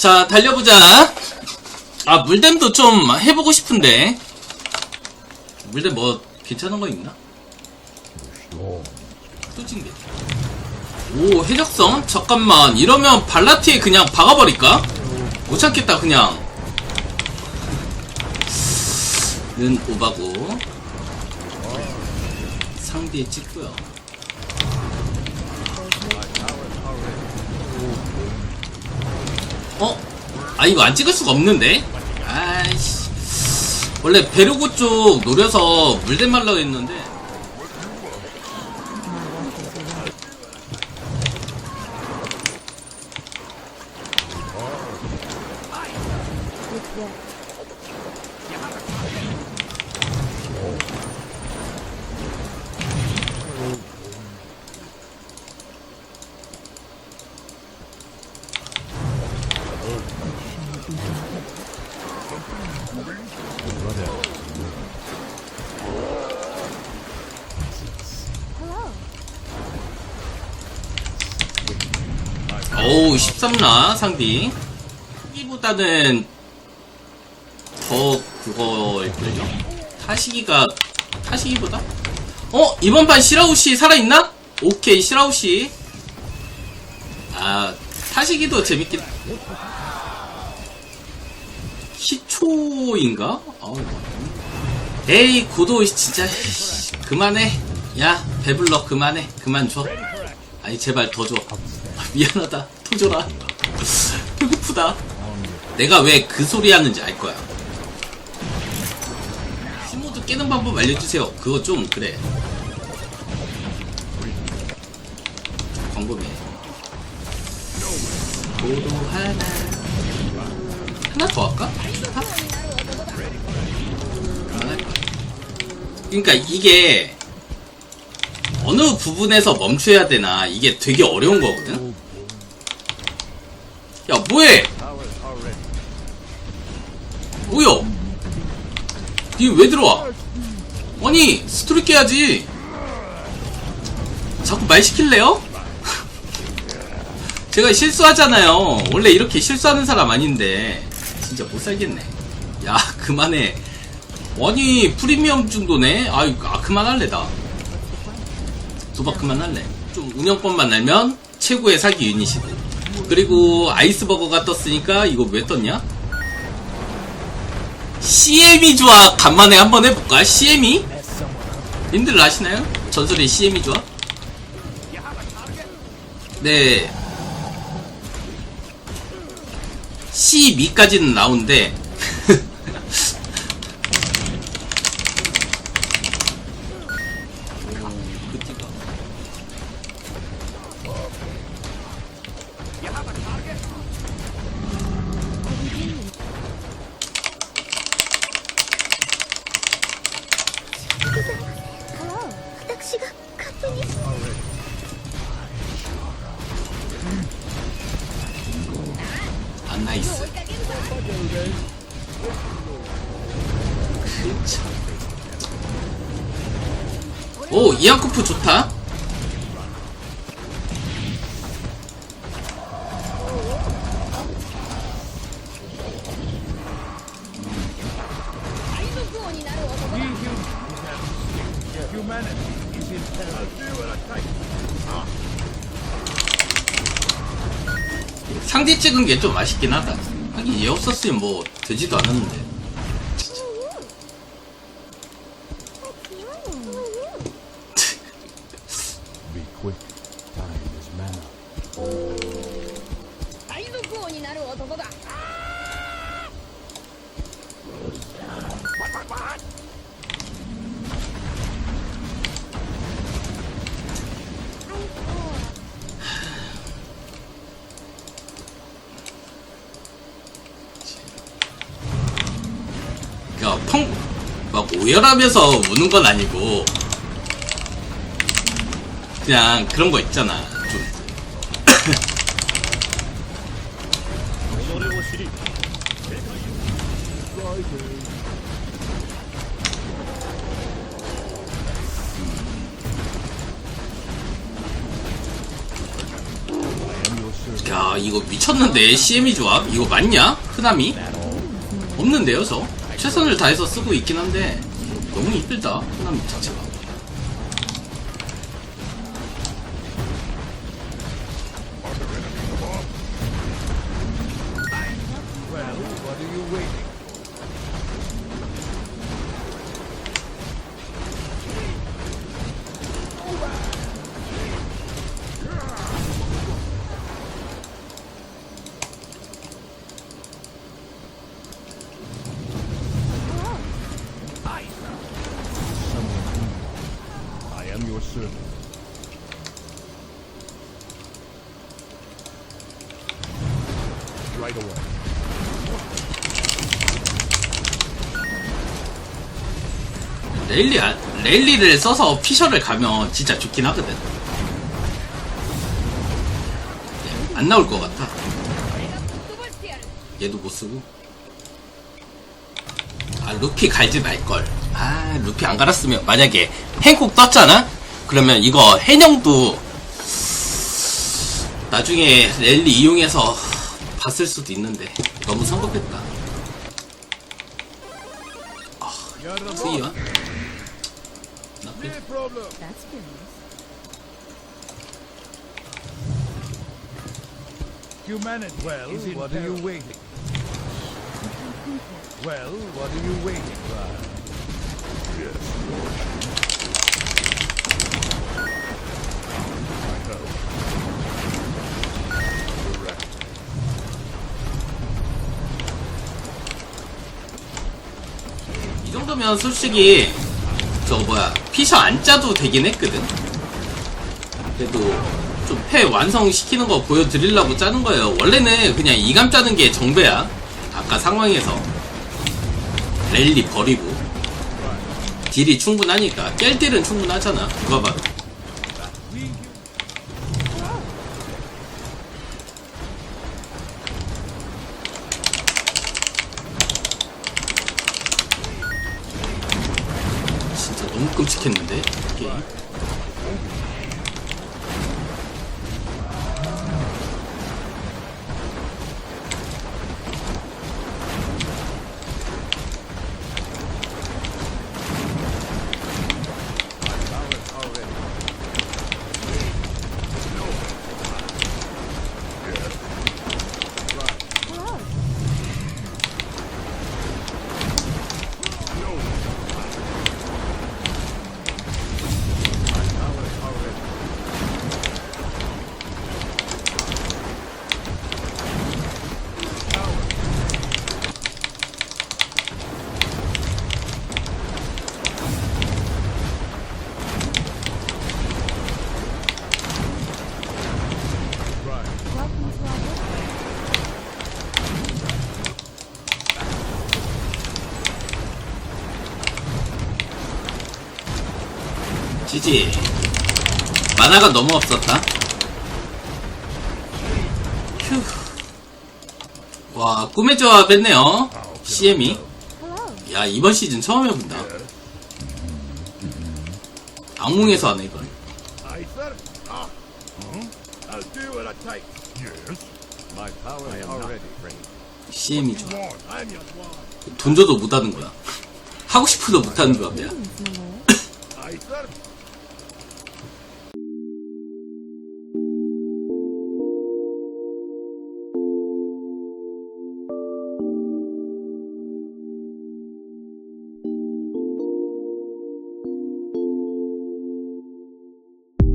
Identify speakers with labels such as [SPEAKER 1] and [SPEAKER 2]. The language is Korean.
[SPEAKER 1] 자, 달려보자. 아, 물댐도 좀 해보고 싶은데. 물댐 뭐, 괜찮은 거 있나? 뚜진 게. 오, 해적성? 잠깐만. 이러면 발라티에 그냥 박아버릴까? 못 참겠다, 그냥. 는 오바고. 상대에 찍고요. 어? 아 이거 안 찍을 수가 없는데? 아이씨 원래 베르고 쪽 노려서 물대 말라고 했는데 어우 13라 상디 타시기보다는 더 그거일걸요? 타시기가 타시기보다? 어? 이번 판 시라우시 살아있나? 오케이 시라우시 아 타시기도 재밌긴 희초인가? 아우, 에이 고도 진짜 씨, 그만해 야 배불러 그만해 그만 줘 아니 제발 더 줘. 아, 미안하다. 더 줘라. 배고프다. 내가 왜 그 소리 하는지 알 거야. 시모드 깨는 방법 알려주세요. 그거 좀 그래. 광범위해. 도도 하나. 하나 더 할까? 하? 그만할 거야. 그러니까 이게 어느 부분에서 멈춰야 되나 이게 되게 어려운 거거든. 야 뭐해? 뭐야? 이게 왜 들어와? 아니 스토리 깨야지. 자꾸 말 시킬래요? 제가 실수하잖아요. 원래 이렇게 실수하는 사람 아닌데 진짜 못 살겠네. 야 그만해. 아니 프리미엄 정도네. 아이 아 그만할래 나. 도박 그만할래. 좀 운영권만 알면 최고의 사기 유닛이고. 그리고 아이스버거가 떴으니까 이거 왜 떴냐? CM이 좋아. 간만에 한번 해볼까? CM이? 님들 아시나요? 전설의 CM이 좋아? 네. C2까지는 나오는데 씨가
[SPEAKER 2] 갔더니
[SPEAKER 1] 안나이스 참. 오 이안쿠프 좋다 상대 찍은 게 좀 아쉽긴 하다. 하긴 얘 없었으면 뭐 되지도 않았는데.
[SPEAKER 3] Quick.
[SPEAKER 1] 펑, 막 오열하면서 우는 건 아니고, 그냥 그런 거 있잖아. 좀. 야 이거 미쳤는데 CM이 조합 이거 맞냐? 흔함이? 없는데요 저? 최선을 다해서 쓰고 있긴 한데 너무 힘들다 흔함 자체가
[SPEAKER 3] what are you waiting? Right away.
[SPEAKER 1] 레일리 안- 레일리를 써서 피셔를 가면 진짜 좋긴 하거든. 네, 안 나올 것 같아. 얘도 못 쓰고. 아 루피 갈지 말 걸. 아 루피 안 갈았으면 만약에 행콕 떴잖아? 그러면 이거 해령도 나중에 랠리 이용해서 봤을 수도 있는데 너무 성급했다
[SPEAKER 3] You're the
[SPEAKER 1] 스이야
[SPEAKER 3] No problem.
[SPEAKER 2] That's good news.
[SPEAKER 3] Humanity. Well, what are you waiting? Well, what are you waiting for? Yes,
[SPEAKER 1] 이 정도면 솔직히 저거 뭐야 피셔 안 짜도 되긴 했거든. 그래도 좀 패 완성시키는 거 보여드리려고 짜는 거예요. 원래는 그냥 이감 짜는 게 정배야. 아까 상황에서. 랠리 버리고. 딜이 충분하니까. 깰 딜은 충분하잖아. 누가 봐도 진짜 너무 끔찍했는데?
[SPEAKER 2] Welcome
[SPEAKER 1] 지지 만화가 너무 없었다 휴. 와 꿈의 조합 했네요 CM이. 야 이번 시즌 처음 해본다 악몽에서 하네 이건.
[SPEAKER 3] Ah.
[SPEAKER 1] CM이 좋아. 돈 줘도 못하는 거야 하고 싶어도 못하는.
[SPEAKER 3] Aye, sir.